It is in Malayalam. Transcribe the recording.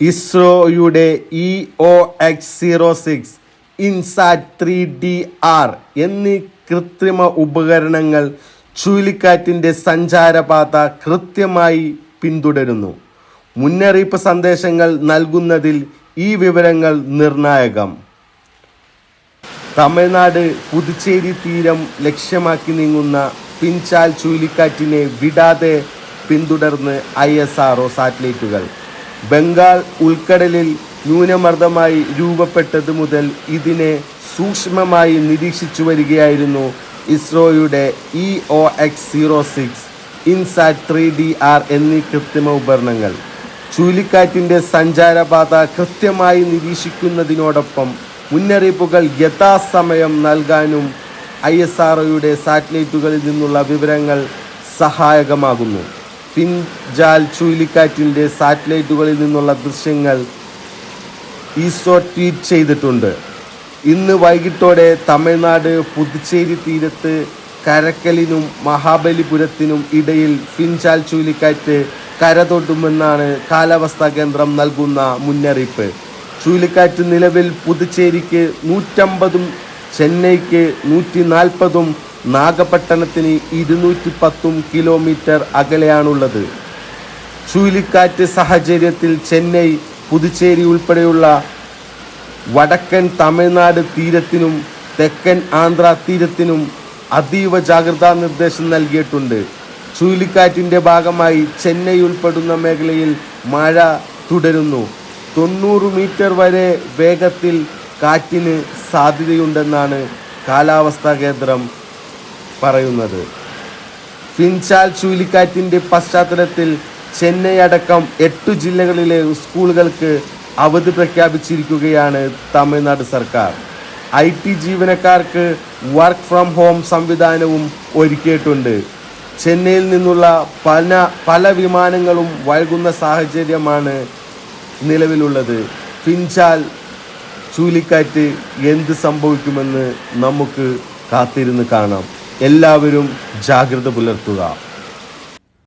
ഇസ്രോയുടെ E O X zero six INSAT three D R എന്നീ കൃത്രിമ ഉപകരണങ്ങൾ ചുഴലിക്കാറ്റിന്റെ സഞ്ചാരപാത കൃത്യമായി പിന്തുടരുന്നു. മുന്നറിയിപ്പ് സന്ദേശങ്ങൾ നൽകുന്നതിൽ ഈ വിവരങ്ങൾ നിർണായകം. തമിഴ്നാട് പുതുച്ചേരി തീരം ലക്ഷ്യമാക്കി നീങ്ങുന്ന പിൻചാൽ ചുഴലിക്കാറ്റിനെ വിടാതെ പിന്തുടർന്ന് ഐ എസ് ആർ ഒ സാറ്റലൈറ്റുകൾ. ബംഗാൾ ഉൾക്കടലിൽ ന്യൂനമർദ്ദമായി രൂപപ്പെട്ടത് മുതൽ ഇതിനെ സൂക്ഷ്മമായി നിരീക്ഷിച്ചു വരികയായിരുന്നു ഇസ്രോയുടെ E O X zero six INSAT three D R എന്നീ കൃത്രിമ ഉപകരണങ്ങൾ. ചുഴലിക്കാറ്റിന്റെ സഞ്ചാരപാത കൃത്യമായി നിരീക്ഷിക്കുന്നതിനോടൊപ്പം മുന്നറിയിപ്പുകൾ യഥാസമയം നൽകാനും ഐ എസ് ആർഒയുടെ സാറ്റലൈറ്റുകളിൽ നിന്നുള്ള വിവരങ്ങൾ സഹായകമാകുന്നു. പിൻജാൽ ചുഴലിക്കാറ്റിന്റെ സാറ്റലൈറ്റുകളിൽ നിന്നുള്ള ദൃശ്യങ്ങൾ ഈസോ ട്വീറ്റ് ചെയ്തിട്ടുണ്ട്. ഇന്ന് വൈകിട്ടോടെ തമിഴ്നാട് പുതുച്ചേരി തീരത്ത് കരക്കലിനും മഹാബലിപുരത്തിനും ഇടയിൽ ഫിൻചാൽ ചുഴലിക്കാറ്റ് കരതൊട്ടുമെന്നാണ് കാലാവസ്ഥാ കേന്ദ്രം നൽകുന്ന മുന്നറിയിപ്പ്. ചുഴലിക്കാറ്റ് നിലവിൽ പുതുച്ചേരിക്ക് നൂറ്റമ്പതും ചെന്നൈക്ക് നൂറ്റി നാൽപ്പതും നാഗപട്ടണത്തിന് ഇരുന്നൂറ്റി പത്തും കിലോമീറ്റർ അകലെയാണുള്ളത്. ചുഴലിക്കാറ്റ് സാഹചര്യത്തിൽ ചെന്നൈ പുതുച്ചേരി ഉൾപ്പെടെയുള്ള വടക്കൻ തമിഴ്നാട് തീരത്തിനും തെക്കൻ ആന്ധ്ര തീരത്തിനും അതീവ ജാഗ്രതാ നിർദ്ദേശം നൽകിയിട്ടുണ്ട്. ചുഴലിക്കാറ്റിന്റെ ഭാഗമായി ചെന്നൈ ഉൾപ്പെടുന്ന മേഖലയിൽ മഴ തുടരുന്നു. തൊണ്ണൂറ് മീറ്റർ വരെ വേഗത്തിൽ കാറ്റിന് സാധ്യതയുണ്ടെന്നാണ് കാലാവസ്ഥാ കേന്ദ്രം പറയുന്നത്. ഫിൻചാൽ ചുഴലിക്കാറ്റിന്റെ പശ്ചാത്തലത്തിൽ ചെന്നൈ അടക്കം എട്ടു ജില്ലകളിലെ സ്കൂളുകൾക്ക് അവധി പ്രഖ്യാപിച്ചിരിക്കുകയാണ് തമിഴ്നാട് സർക്കാർ. ഐ ടി ജീവനക്കാർക്ക് വർക്ക് ഫ്രം ഹോം സംവിധാനവും ഒരുക്കിയിട്ടുണ്ട്. ചെന്നൈയിൽ നിന്നുള്ള പല പല വിമാനങ്ങളും വൈകുന്ന സാഹചര്യമാണ് നിലവിലുള്ളത്. ഫിൻചാൽ ചൂലിക്കാറ്റ് എന്ത് സംഭവിക്കുമെന്ന് നമുക്ക് കാത്തിരുന്ന് കാണാം. എല്ലാവരും ജാഗ്രത പുലർത്തുക.